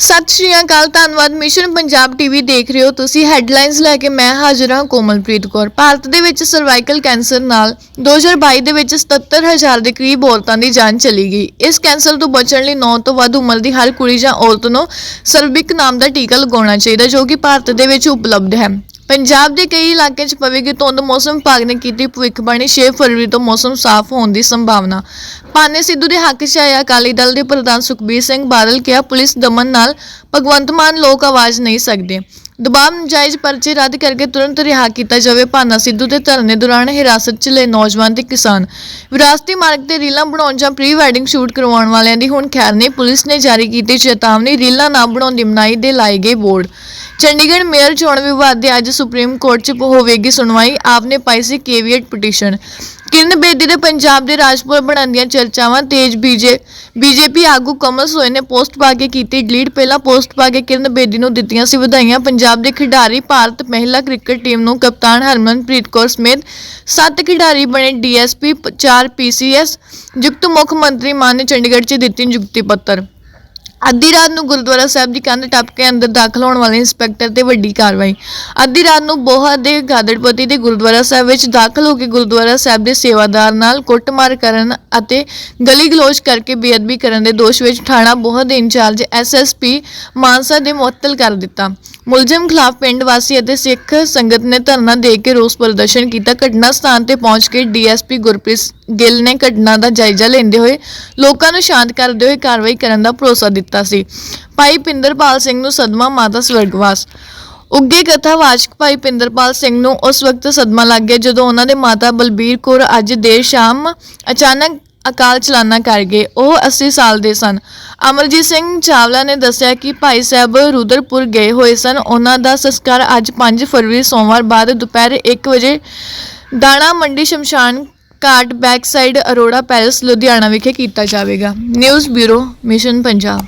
ਸਤਿ ਸ਼੍ਰੀ ਅਕਾਲ, ਧੰਨਵਾਦ। Mission Punjab TV ਦੇਖ ਰਹੇ ਹੋ ਤੁਸੀਂ। ਹੈਡਲਾਈਨਸ ਲੈ ਕੇ ਮੈਂ ਹਾਜ਼ਰ ਹਾਂ ਕੋਮਲਪ੍ਰੀਤ ਕੌਰ। ਭਾਰਤ ਦੇ ਵਿੱਚ ਸਰਵਾਈਕਲ ਕੈਂਸਰ ਨਾਲ 2022 ਦੇ ਵਿੱਚ 77000 ਦੇ ਕਰੀਬ ਔਰਤਾਂ ਦੀ ਜਾਨ ਚਲੀ ਗਈ। ਇਸ ਕੈਂਸਰ ਤੋਂ ਬਚਣ ਲਈ 9 ਤੋਂ ਵੱਧ ਉਮਰ ਦੀ ਹਰ ਕੁੜੀ ਜਾਂ ਔਰਤ ਨੂੰ ਸਰਵਿਕ ਨਾਮ ਦਾ ਟੀਕਾ ਲਗਾਉਣਾ ਚਾਹੀਦਾ ਜੋ ਕਿ ਭਾਰਤ ਦੇ ਵਿੱਚ ਉਪਲਬਧ ਹੈ। ਪੰਜਾਬ ਦੇ ਕਈ ਇਲਾਕਿਆਂ 'ਚ ਪਵੇਗੀ ਧੁੰਦ, ਮੌਸਮ ਵਿਭਾਗ ਨੇ ਕੀਤੀ ਭਵਿੱਖਬਾਣੀ 6 ਫਰਵਰੀ ਤੋਂ ਮੌਸਮ ਸਾਫ਼ ਹੋਣ ਦੀ ਸੰਭਾਵਨਾ। ਪਾਨੇ ਸਿੱਧੂ ਦੇ ਹੱਕ 'ਚ ਆਇਆ ਅਕਾਲੀ ਦਲ ਦੇ ਪ੍ਰਧਾਨ ਸੁਖਬੀਰ ਸਿੰਘ ਬਾਦਲ ਕਿਹਾ, ਪੁਲਿਸ ਦਮਨ ਨਾਲ ਭਗਵੰਤ ਮਾਨ ਲੋਕ ਆਵਾਜ਼ ਨਹੀਂ ਸਕਦੇ। ਦਬਾਅ ਨਜਾਇਜ਼ ਪਰਚੇ ਰੱਦ ਕਰਕੇ ਤੁਰੰਤ ਰਿਹਾ ਕੀਤਾ ਜਾਵੇ। ਭਾਨਾ ਸਿੱਧੂ ਦੇ ਧਰਨੇ ਦੌਰਾਨ ਹਿਰਾਸਤ 'ਚ ਲਏ ਨੌਜਵਾਨ ਤੇ ਕਿਸਾਨ। ਵਿਰਾਸਤੀ ਮਾਰਗ ਤੇ ਰੀਲਾਂ ਬਣਾਉਣ ਜਾਂ ਪ੍ਰੀ ਵੈਡਿੰਗ ਸ਼ੂਟ ਕਰਵਾਉਣ ਵਾਲਿਆਂ ਦੀ ਹੁਣ ਖੈਰ ਨਹੀਂ, ਪੁਲਿਸ ਨੇ ਜਾਰੀ ਕੀਤੀ ਚੇਤਾਵਨੀ, ਰੀਲਾਂ ਨਾ ਬਣਾਉਣ ਦੀ ਮਨਾਹੀ ਦੇ ਲਾਏ ਗਏ ਬੋਰਡ। ਚੰਡੀਗੜ੍ਹ ਮੇਅਰ ਚੋਣ ਵਿਵਾਦ ਦੀ ਅੱਜ ਸੁਪਰੀਮ ਕੋਰਟ 'ਚ ਹੋਵੇਗੀ ਸੁਣਵਾਈ। ਆਪ ਨੇ ਪਾਈ ਸੀ ਕੇਵੀਐਟ ਪਟੀਸ਼ਨ। ਕਿਰਨ ਬੇਦੀ ਦੇ ਪੰਜਾਬ ਦੇ ਰਾਜਪੁਰ ਬਣਨ ਦੀਆਂ ਚਰਚਾਵਾਂ ਤੇਜ ਬੀਜੇ ਬੀਜੇਪੀ ਆਗੂ ਕਮਲ ਸੋਏ ਨੇ ਪੋਸਟ ਪਾ ਕੇ ਕੀਤੀ ਡਿਲੀਟ। ਪਹਿਲਾਂ ਪੋਸਟ ਪਾ ਕੇ ਕਿਰਨ ਬੇਦੀ ਨੂੰ ਦਿੱਤੀਆਂ ਸੀ ਵਧਾਈਆਂ। ਪੰਜਾਬ ਦੇ ਖਿਡਾਰੀ ਭਾਰਤ ਮਹਿਲਾ ਕ੍ਰਿਕਟ ਟੀਮ ਨੂੰ ਕਪਤਾਨ ਹਰਮਨਪ੍ਰੀਤ ਕੌਰ ਸਮੇਤ ਸੱਤ ਖਿਡਾਰੀ ਬਣੇ ਡੀਐਸਪੀ 4 ਪੀਸੀਐਸ। ਯੁਕਤ ਮੁੱਖ ਮੰਤਰੀ ਮਾਨ ਨੇ ਚੰਡੀਗੜ੍ਹ 'ਚ ਦਿੱਤੀ ਨਿਯੁਕਤੀ ਪੱਤਰ। ਅੱਧੀ ਰਾਤ ਨੂੰ ਗੁਰਦੁਆਰਾ ਸਾਹਿਬ ਦੀ ਕੰਧ ਟੱਪ ਕੇ ਅੰਦਰ ਦਾਖਲ ਹੋਣ ਵਾਲੇ ਇੰਸਪੈਕਟਰ ਤੇ ਵੱਡੀ ਕਾਰਵਾਈ। ਅੱਧੀ ਰਾਤ ਨੂੰ ਬੋਹਾ ਦੇ ਗਾਦੜਪਤੀ ਦੇ ਗੁਰਦੁਆਰਾ ਸਾਹਿਬ ਵਿੱਚ ਦਾਖਲ ਹੋ ਕੇ ਗੁਰਦੁਆਰਾ ਸਾਹਿਬ ਦੇ ਸੇਵਾਦਾਰ ਨਾਲ ਕੁੱਟਮਾਰ ਕਰਨ ਅਤੇ ਗਲੀ ਗਲੋਚ ਕਰਕੇ ਬੇਅਦਬੀ ਕਰਨ ਦੇ ਦੋਸ਼ ਵਿੱਚ ਥਾਣਾ ਬੋਹਾ ਦੇ ਇੰਚਾਰਜ ਐਸਐਸਪੀ ਮਾਨਸਾ ਦੇ ਮੁਅੱਤਲ ਕਰ ਦਿੱਤਾ। ਮੁਲਜ਼ਮ ਖਿਲਾਫ ਪਿੰਡ ਵਾਸੀ ਅਤੇ ਸਿੱਖ ਸੰਗਤ ਨੇ ਧਰਨਾ ਦੇ ਕੇ ਰੋਸ ਪ੍ਰਦਰਸ਼ਨ ਕੀਤਾ। ਘਟਨਾ ਸਥਾਨ ਤੇ ਪਹੁੰਚ ਕੇ ਡੀਐਸਪੀ ਗੁਰਪ੍ਰੀਤ ਗਿੱਲ ਨੇ ਘਟਨਾ ਦਾ ਜਾਇਜ਼ਾ ਲੈਂਦੇ ਹੋਏ ਲੋਕਾਂ ਨੂੰ ਸ਼ਾਂਤ ਕਰਦੇ ਹੋਏ ਕਾਰਵਾਈ ਕਰਨ ਦਾ ਭਰੋਸਾ ਦਿੱਤਾ ਸੀ। ਭਾਈ ਪਿੰਦਰਪਾਲ ਸਿੰਘ ਨੂੰ ਸਦਮਾ ਮਾਤਾ ਸਵਰਗਵਾਸ। ਉੱਗੇ ਕਥਾਵਾਚਕ ਭਾਈ ਪਿੰਦਰਪਾਲ ਸਿੰਘ ਨੂੰ ਉਸ ਵਕਤ ਸਦਮਾ ਲੱਗ ਗਿਆ ਜਦੋਂ ਉਹਨਾਂ ਦੇ ਮਾਤਾ ਬਲਬੀਰ ਕੌਰ ਅੱਜ ਦੇਰ ਸ਼ਾਮ ਅਚਾਨਕ ਅਕਾਲ ਚਲਾਣਾ ਕਰ ਗਏ। ਉਹ 80 ਸਾਲ ਦੇ ਸਨ। ਅਮਰਜੀਤ ਸਿੰਘ ਚਾਵਲਾ ਨੇ ਦੱਸਿਆ ਕਿ ਭਾਈ ਸਾਹਿਬ ਰੁਦਰਪੁਰ ਗਏ ਹੋਏ ਸਨ। ਉਹਨਾਂ ਦਾ ਸੰਸਕਾਰ ਅੱਜ 5 ਫਰਵਰੀ ਸੋਮਵਾਰ ਬਾਅਦ ਦੁਪਹਿਰ 1 ਵਜੇ ਦਾਣਾ ਮੰਡੀ ਸ਼ਮਸ਼ਾਨ ਘਾਟ back side Arora palace Ludhiana ਵਿਖੇ ਕੀਤਾ ਜਾਵੇਗਾ। News bureau, mission Punjab.